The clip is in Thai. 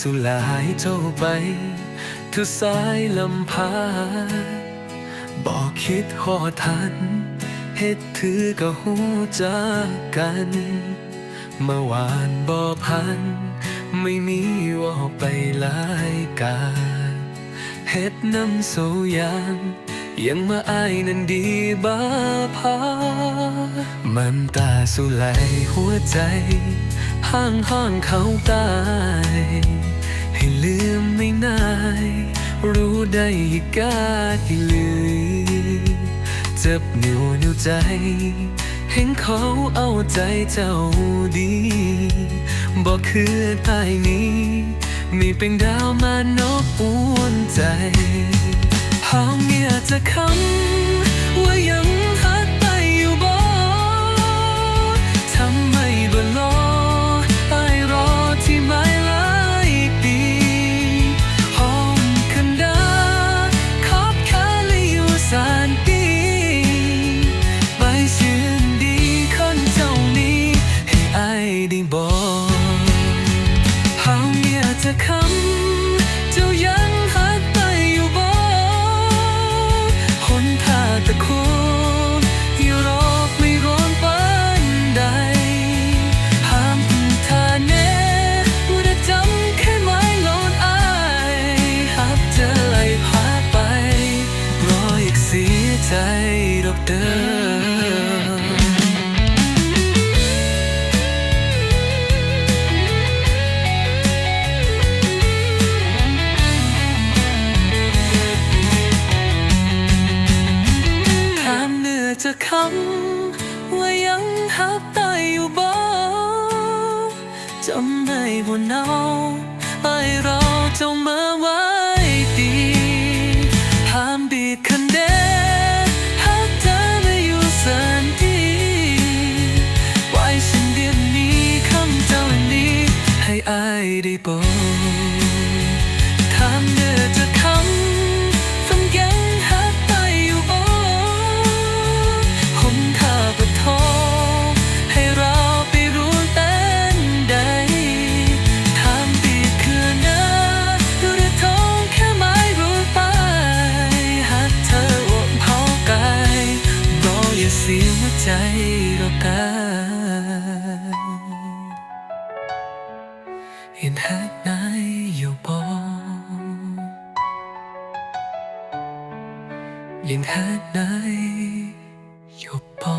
สุลายเจ้าไปทุสายลำพาบอกคิดหอทันเฮ็ดถือก็หูจักกัน เมื่อวานบ่พัน ไม่มีว่าไปหลายกาเฮ็ดน้ำโซยางยังมาอายนั้นดีบ้าพา มันตาสุไลหัวใจ ห้างห้างเขาตา ได้กาที่ลือเจ็บนิ้วนิ้วใจ เห็นเขาเอาใจเจ้าดีบอกคือตายนี้ มีเป็นดาวมานกอวนใจ ใจดอกเดิมถามเนื้อจะคำว่ายังหักตายอยู่บ่จำได้บ่เนาไอเราเจ้ามาไว้ดี ได้บอกถามเนื้อจะคำฟังยังหักไปอยู่บ่หนทาปะทอให้เราไปรู้เป็นใดถามปีคือนะดูได้ท้องแค่ไม้รู้ไปหักเธออวมเผากายรออย่าเสียหัวใจหรอกกาเห็น in hát nái yêu bó in hát nái yêu bó